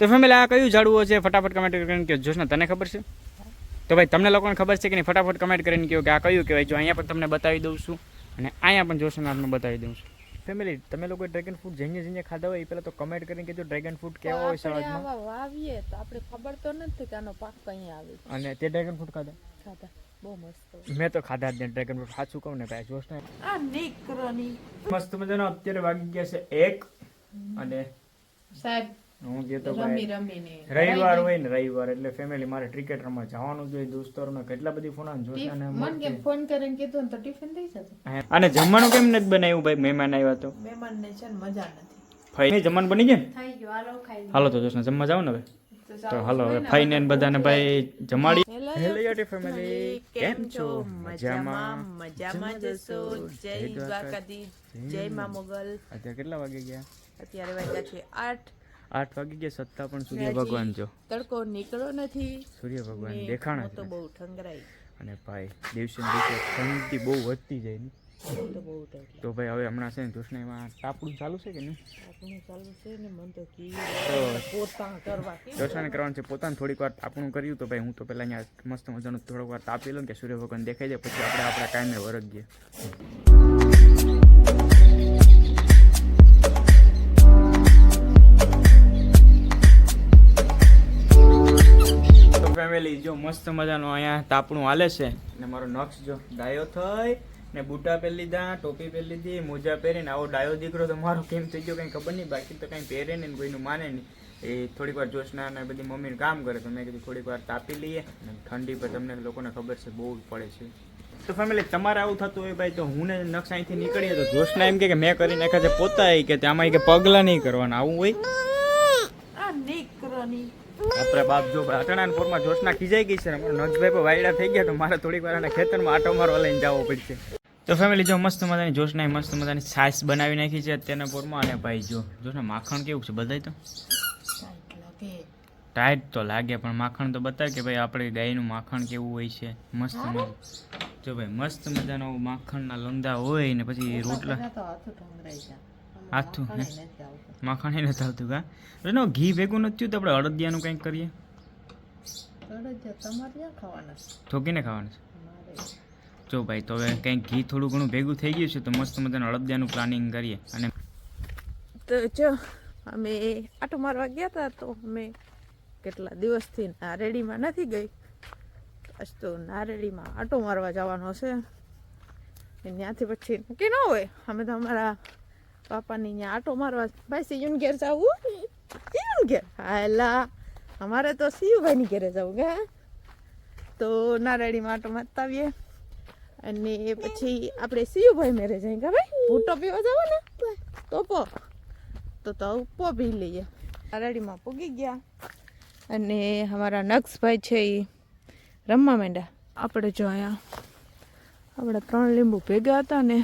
તો ફેમિલી આ કયું ઝાડવું છે ફટાફટ કમેન્ટ કરીને કહો જોશના તને ખબર છે? તો ભાઈ તમને લોકોને ખબર છે કે નહીં? ફટાફટ કમેન્ટ કરીને કહો કે આ કયું કહેવાય? જો અહીંયા પણ તમને બતાવી દઉં છું અને અહીંયા પણ જોશના તમને બતાવી દઉં છું. ફેમિલી તમે લોકો ડ્રેગન ફ્રૂટ જઈને જઈને ખાધા હોય એ પહેલાં તો કમેન્ટ કરીને કહેજો ડ્રેગન ફ્રૂટ કેવા હોય સ્વાદમાં વાવીએ તો આપણે ખબર તો નથી કે આનો પાક કઈ આવે અને તે ડ્રેગન ફ્રૂટ ખાધા? ખાધા. બહુ મસ્ત મેં તો ખાધા જ નહીં ડ્રેગન ફ્રૂટ સાચું કહું ને ભાઈ જોશના આ નીકરોની મસ્ત મજાનો અત્યારે વાગી ગયા છે એક અને સાહેબ હું જે તો ભાઈ રવિવાર હોય ને રવિવાર એટલે ફેમિલી મારે ક્રિકેટ રમવા જવાનું જોઈએ દોસ્તોને કેટલા બધી ફોન ટિફ- જોશના મન કે ફોન કરીને કીધું ને તો ટિફિન દઈ જતો અને જમવાનું કેમ નથી બનાવ્યું ભાઈ? મહેમાન આવ્યા તો? મહેમાનને છે ને મજા નથી. ફાઈ જમવાનું બની ગયા થઈ ગયું. હાલો ખાઈ હાલો તો જોશના જમવા જાવ ને હવે. તો હાલો હવે ફાઈને ને બધાને ભાઈ જમાડી હેલો હેલો ફેમિલી કેમ છો? મજામાં મજામાં. જશો? જય દ્વારકાધીશ. જય મા મોગલ. અત્યારે કેટલા વાગે ગયા? અત્યારે વાગ્યા છે આઠ. આઠ વાગી ગયા સત્તા પણ સૂર્ય ભગવાન જો. તડકો નીકળો નથી. સૂર્ય ભગવાન દેખાણા તો બહુ ઠંગરાઈ. અને ભાઈ દિવસે દિવસે ઠંડી બહુ વધતી જાય ને. તો ભાઈ હવે હમણાં છે ને જોશનામાં તાપડું ચાલુ છે કે નહીં? ચાલુ છે ને મન તો કી તો કરવા દર્શન કરવાનું છે પોતાને થોડીક વાર તાપણું કર્યું તો ભાઈ હું તો પહેલાં અહીંયા મસ્ત મજાનું થોડીક વાર તાપી લઉં કે સૂર્ય ભગવાન દેખાઈ જાય પછી આપણે આપણા કાયમે વરગીએ. જો મસ્ત મજાનો અહીંયા તાપણું હાલે છે. ને મારો નક્ષ જો ડાયો થઈ ને બૂટા પહેરી લીધા ટોપી પહેરી લીધી મોજા પહેરીને આવો ડાયો દીકરો તો મારો કેમ થઈ ગયો કંઈ ખબર નહીં બાકી તો કંઈ પહેરે નહીં ને કોઈનું માને નહીં. એ થોડીક વાર જોશના ને બધી મમ્મીને કામ કરે તો મેં કીધું થોડીક વાર તાપી લઈએ અને ઠંડી પર તમને લોકોને ખબર છે બહુ પડે છે. તો ફેમિલી તમારે આવું થતું હોય ભાઈ તો હું ને નક્ષ અહીંથી નીકળીએ તો જોશના એમ કે કે મેં કરી નાખ્યા છે પોતા કે આમાં કે પગલા નહીં કરવાના આવું હોય? નીકરોની આપણે બાપ જો અટણાના પોરમાં જોશના ખીજાઈ ગઈ છે નજભાઈ પર પણ વાયડા થઈ ગયા તો મારે થોડીક વાર એના ખેતરમાં આટો મારવા લઈને જવો પડશે. તો ફેમિલી જો મસ્ત મજાની જોશના મસ્ત મજાની છાશ બનાવી નાખી છે અત્યારના પોરમાં. અને ભાઈ જો જોશના માખણ કેવું છે બધાય તો? ટાઈટ તો લાગે પણ માખણ તો બતાવે કે ભાઈ આપણે ગાયનું માખણ કેવું હોય છે. મસ્ત મજા. જો ભાઈ મસ્ત મજાનો માખણના લંદા હોય ને પછી રોટલા. આવતું. માખણ નથી આવતું કા? એનો ઘી ભેગું નથી થયું તો આપણે અડદિયાનું કંઈક કરીએ? અડદિયા તમારે ક્યાં ખાવાના છે? ઠોકીને ખાવાનું છે? જો ભાઈ તો હવે કંઈક ઘી થોડું ઘણું ભેગું થઈ ગયું છે તો મસ્ત મજાનું અડદિયાનું પ્લાનિંગ કરીએ. અને તો જો અમે આટો મારવા ગયા હતા તો અમે કેટલા દિવસથી નારેડીમાં નથી ગઈ. આજ તો નારેડીમાં આટો મારવા જવાનો છે. ત્યાંથી પછી નક્કી ન હોય. અમે તો અમારા પાપાની ત્યાં આટો મારવા ભાઈ સિયુન ઘેર જવું સિયુન ઘેર? હાલા, અમારે તો સિયુભાઈની ઘેરે જવું કે? તો નારેડીમાં આટો મારતા આવીએ. અને પછી આપણે સિયુભાઈ મેરે જઈએ કે ભાઈ? ભૂટો પીવા જાવ ને? તોપો તો તો પો પી લઈએ. નારાયણીમાં પૂગી ગયા. અને અમારા નક્ષભાઈ છે એ રમવા માંડ્યા. આપણે જો અહીંયા આપણે ત્રણ લીંબુ ભેગા હતા ને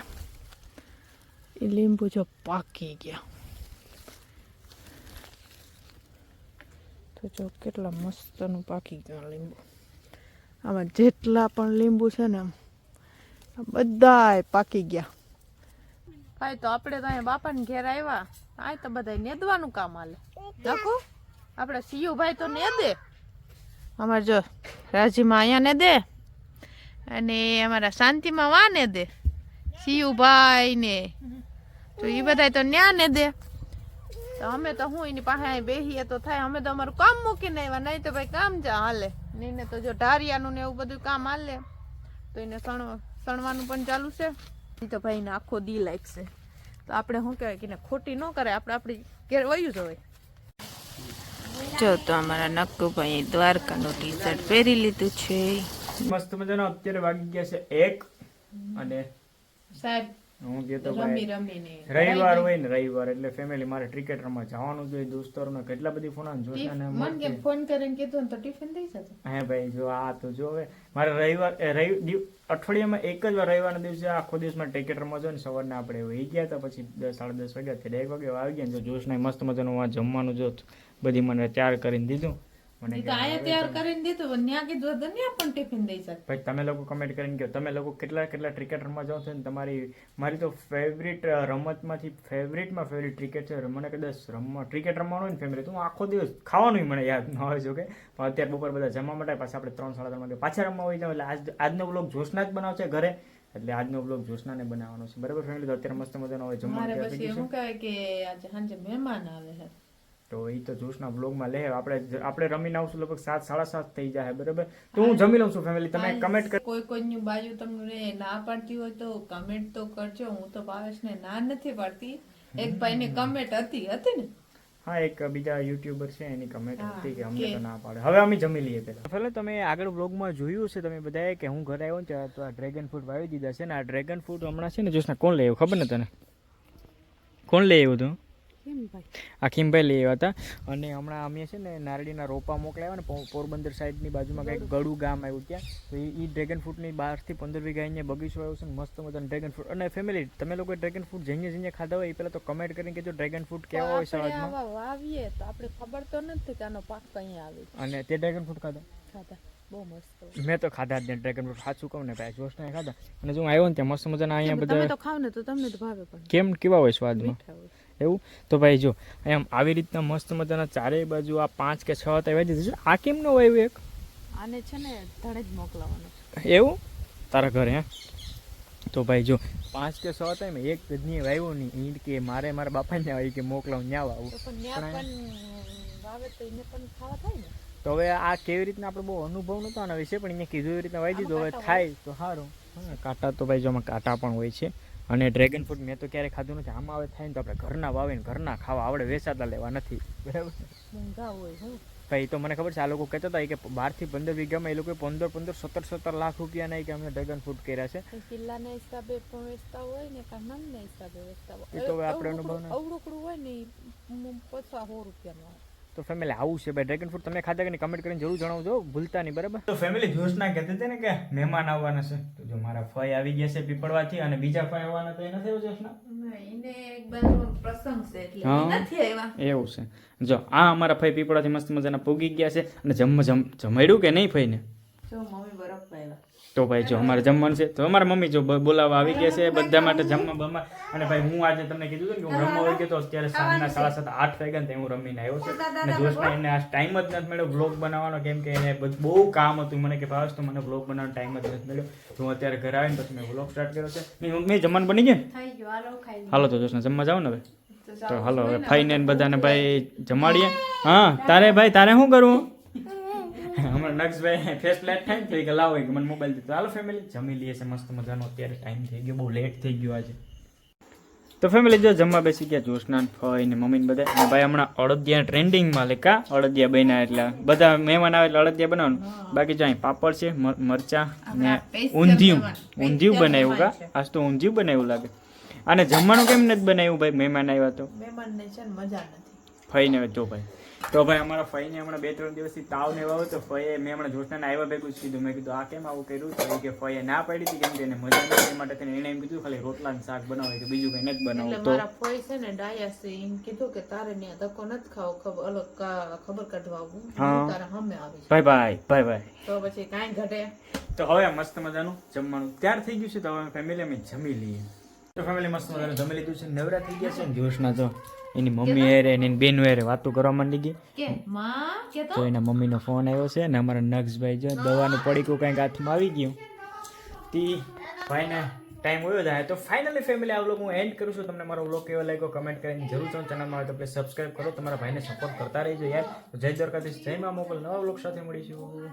એ લીંબુ જો પાકી ગયા તો જો કેટલા મસ્તનું પાકી ગયા લીંબુ આમાં જેટલા પણ લીંબુ છે ને બધાય પાકી ગયા કાંઈ તો આપણે તો અહીંયા બાપાને ઘેર આવ્યા. આ તો બધા નેદવાનું કામ હાલે. નાખો. આપણે સિયુભાઈ તો ને દે અમારે જો રાજીમાં અહીંયા ને દે અને અમારા શાંતિમાં વા ને દે સિયુભાઈ ને તો એ બધા તો ન્યા ને દે. તો અમે તો હું એની પાસે અહીં બેહીએ તો થાય અમે તો અમારું કામ મૂકીને આવ્યા નહીં તો ભાઈ કામ જા હાલે. નહીં ને તો જો ઢારિયાનું ને એવું બધું કામ હાલે તો એને સણ સણવાનું પણ ચાલુ છે. એ તો ભાઈને આખો દી લાગશે. તો આપણે શું કહેવાય કે ખોટી ન કરે આપણે આપણી ઘેર વયું જ હોય. જો તો અમારા નક્કુભાઈ દ્વારકાનું ટી શર્ટ પહેરી લીધું છે. મસ્ત મજાનો અત્યારે વાગી ગયા છે એક અને સાહેબ હું કે તો ભાઈ રવિવાર હોય ને રવિવાર એટલે ફેમિલી મારે ક્રિકેટ રમવા જવાનું જોઈએ દોસ્તોને કેટલા બધી ફોન આવે જોશના ને મન કે ફોન કરીને કીધું ને તો ટિફિન દઈ જશે હે ભાઈ જો આ તો જો હવે. મારે રવિવાર રવિ અઠવાડિયામાં એક જ વાર રવિવારના દિવસે આખો દિવસમાં ક્રિકેટ રમવા જોઈએ ને સવારના આપણે એ ગયા હતા પછી દસ સાડા દસ વાગ્યા ત્યારે એક વાગે આવી ગયા ને જો જોશના મસ્ત મજાનું આ જમવાનું જો બધી મને તૈયાર કરીને દીધું. મને તો આયા તૈયાર કરીને દીધું પણ ન્યા કીધું તો ન્યા પણ ટિફિન દઈ શકે. ભાઈ તમે લોકો કમેન્ટ કરીને કહો. તમે લોકો કેટલા કેટલા ક્રિકેટ રમવા જાઓ છો ને? તમારી મારી તો ફેવરિટ રમતમાંથી ફેવરિટમાં ફેવરિટ ક્રિકેટ છે. મને કદાચ રમવા ક્રિકેટ રમવાનું હોય ને ફેમિલી તો હું આખો દિવસ ખાવાનું મને યાદ ન હોય જો કે. પણ અત્યારે બપોર બધા જમવા માટે પાછા આપણે ત્રણ સાડા ત્રણ વાગે પાછા રમવા હોય એટલે આજ આજનો બ્લોગ જોશના જ બનાવશે ઘરે. એટલે આજનો બ્લોગ જોશનાને બનાવવાનો છે. બરાબર ફેમિલી તો અત્યારે મસ્ત મજાનો હોય જમવાનું મારે તૈયાર થઈ પછી શું કહેવાય કે આજે સાંજે મહેમાન આવે છે. તો એ તો જોશના બ્લોગમાં લે આપણે આપણે રમીને આવશું લગભગ સાત સાડા સાત થઈ જાય બરાબર? તો હું જમી લઉં છું ફેમિલી તમે કમેન્ટ કરી કોઈ કોઈની બાજુ તમને ના પાડતી હોય તો કમેન્ટ તો કરજો હું તો ભાવેશને ના નથી પાડતી. એક ભાઈની કમેન્ટ હતી હતી ને? હા એક બીજા યુટ્યુબર છે એની કમેન્ટ હતી કે અમને તો ના પાડે. હવે અમે જમી લઈએ પેલા પેલા તમે આગળ બ્લોગમાં જોયું છે તમે બધાએ કે હું ઘરે આવ્યો ને ત્યારે તો આ ડ્રેગન ફ્રૂટ વાવી દીધા છે ને આ ડ્રેગન ફ્રૂટ હમણાં છે ને જોશના કોણ લઈ આવ્યું? ખબર ને તને? કોણ લઈ આવ્યું તું? કેમ ભાઈ લઈ આવ્યા હતા. અને હમણાં અમે છે ને નારળીના રોપા મોકલાવ્યા ને પોરબંદર સાઈડની બાજુમાં કંઈક ગળું ગામ આવ્યું ત્યાં. તો એ ડ્રેગન ફ્રૂટની બારથી પંદર વીઘા અહીંયા બગીચો આવ્યો છે ને મસ્ત મજા ડ્રેગન ફ્રૂટ અને ફેમિલી તમે લોકો ડ્રેગન ફ્રૂટ જઈને જઈને ખાધા હોય એ પહેલાં તો કમેન્ટ કરીને જો ડ્રેગન ફ્રૂટ કેવા હોય આપણે વાવીએ તો આપણે ખબર તો નથી કે આનો પાક કઈ આવે અને તે ડ્રેગન ફ્રૂટ ખાધા? ખાધા. બહુ મસ્ત મેં તો ખાધા જ ડ્રેગન ફ્રૂટ સાચું કહું ને ભાઈ જોશને ખાધા. અને જો હું આવ્યો ને ત્યાં મસ્ત મજાના અહીંયા તમે બધા તો ખાવ ને તો તમને તો ભાવે પણ. કેમ કેવા હોય સ્વાદમાં? એવું? તો ભાઈ જો એમ આવી રીતના મસ્ત મજાના ચારેય બાજુ આ પાંચ કે છ હતા એવા દીધું આ કેમ ન હોય એક? આને છે ને ધડે જ મોકલાવાનો એવું? તારા ઘરે હે? તો ભાઈ જો પાંચ કે છ હતા એમ એક ગજની વાવ્યો નહીં. ઈંટ કે મારે મારા બાપાને આવી કે મોકલાવ ન્યા વાવે તો હવે આ કેવી રીતના આપણે બહુ અનુભવ નતો આના વિશે પણ અહીંયા કીધું એવી રીતના વાવી દીધું. હવે થાય તો સારું કાંટા તો ભાઈ જો આમાં કાંટા પણ હોય છે. અને ડ્રેગન ફ્રૂટ મેં તો ક્યારેય ખાધું નથી. આમાં આવે થાય ને તો આપણે ઘરના વાવીને ઘરના ખાવા આવડે વેચાતા લેવા નથી. બરાબર? ભાઈ તો મને ખબર છે આ લોકો કહેતા હતા કે બારથી પંદર વીઘામાં એ લોકોએ પંદર પંદર સત્તર સત્તર લાખ રૂપિયાના કે અમે ડ્રેગન ફ્રૂટ કર્યા છે. કિલ્લાના હિસાબે પણ વેચતા હોય ને કાં મનના હિસાબે વેચતા હોય? એ તો આપણે અનુભવ હોય ને પચાસ સો રૂપિયાનું આવે તો ફેમિલી આવું છે. ભાઈ ડ્રેગન ફ્રૂટ તમે ખાધા કે નહીં કમેન્ટ કરીને જરૂર જણાવજો. ભૂલતા નહીં બરાબર? તો ફેમિલી જોશના કહેતી હતી ને કે મહેમાન આવવાના છે. તો જો મારા ફઈ આવી ગયા છે પીપળવાથી અને બીજા ફઈ આવવાના તો એ આવ્યો નથી આવ્યા. એવું છે. જો આ અમારા ફઈ પીપળાથી મસ્ત મજાના પૂગી ગયા છે અને જમ જમ જમાડ્યું કે નહીં ફઈને જો મમ્મી બરફ પાવ્યા તો ભાઈ જો અમારે જમવાનું છે. તો અમારા મમ્મી જો બોલાવવા આવી ગયા છે બધા માટે જમવા બમવા. અને ભાઈ હું આજે તમને કીધું હતું કે હું રમવા વહી ગયો તો અત્યારે સાંજના સાડા સાત આઠ વાગ્યા ને હું રમીને આવ્યો છું. અને જોશને એને આ ટાઈમ જ નથી મળ્યો. બ્લોગ બનાવવાનો કેમ કે એને બહુ કામ હતું. મને કે ભાવેશ તો મને બ્લોગ બનાવવાનો ટાઈમ જ નથી મળ્યો. તો હું અત્યારે ઘરે આવીને પછી મેં બ્લોગ સ્ટાર્ટ કર્યો છે. મેં જમવાનું બની ગયું હાલો તો જોશને જમવા જાઓ ને હવે? તો હાલો હવે ફાઈને બધાને ભાઈ જમાડીએ. હા તારે ભાઈ તારે શું કરવું? નક્ષભાઈ ફેસ થાય ને તો કે લાવો કે મને મોબાઈલ દીધો. હાલો ફેમિલી જમી લઈએ છે મસ્ત મજાનો. અત્યારે ટાઈમ થઈ ગયો બહુ લેટ થઈ ગયો આજે. તો ફેમિલી જો જમવા બેસી ગયા જોશનાન ફઈ ને મમ્મી ને બધા. અને ભાઈ હમણાં અડદિયા ટ્રેન્ડિંગમાં લે કા? અડદિયા બન્યા એટલે. બધા મહેમાન આવે એટલે અડદિયા બનાવવાનું. બાકી જો અહીં પાપડ છે મરચા મરચાં ને ઊંધિયું. ઊંધિયું બનાવ્યું કા? આજ તો ઊંધિયું બનાવ્યું લાગે. અને જમવાનું કેમ નથી બનાવ્યું ભાઈ? મહેમાન આવ્યા તો. મહેમાનને છે મજા નથી. ફઈને જો ભાઈ. તો ભાઈ અમારા ફઈને હમણાં બે ત્રણ દિવસથી તાવ ને એવા તો ફઈએ મેં હમણાં જોશનાને આવ્યા ભેગું જ કીધું. મેં કીધું આ કેમ આવું કર્યું? તો એ કે ફઈએ ના પાડી હતી કેમ કે એને મજા નથી એ માટે તેને એને એમ કીધું ખાલી રોટલા ને શાક બનાવે. કે બીજું કંઈ નથી એટલે બનાવું. તો ફોઈ છે ને ડાયા છે એમ કીધું કે તારે ને ધક્કો નથી ખાવ ખબર અલગ ખબર કાઢવા આવું. તારે હમે આવી ભાઈ ભાઈ ભાઈ ભાઈ. તો પછી કાંઈ ઘટે. તો હવે મસ્ત મજાનું જમવાનું ત્યાર થઈ ગયું છે તો હવે ફેમિલી અમે જમી લઈએ. તો ફેમિલી મસ્ત મજાનું જમી લીધું છે નવરા થઈ ગયા છે ને દિવસના જો. એની મમ્મી હેરે અને એની બેન હેરે વાતો કરવા માંડી ગઈ. તો એના મમ્મીનો ફોન આવ્યો છે ને અમારા નક્ષભાઈ જો દવાનું પડીકું કંઈક હાથમાં આવી ગયું. તી ભાઈને ટાઈમ હોય જાય તો ફાઇનલી ફેમિલી આ વ્લોગ હું એન્ડ કરું છું. તમને મારો વ્લોગ કેવો લાગ્યો કમેન્ટ કરીને જરૂર છો ચેનલમાં આવે તો પ્લીઝ સબસ્ક્રાઇબ કરો. તમારા ભાઈને સપોર્ટ કરતા રહીજો યાર. જય દ્વારકાધીશ. જય મા મોકલ નવા વ્લોગ સાથે મળીશું.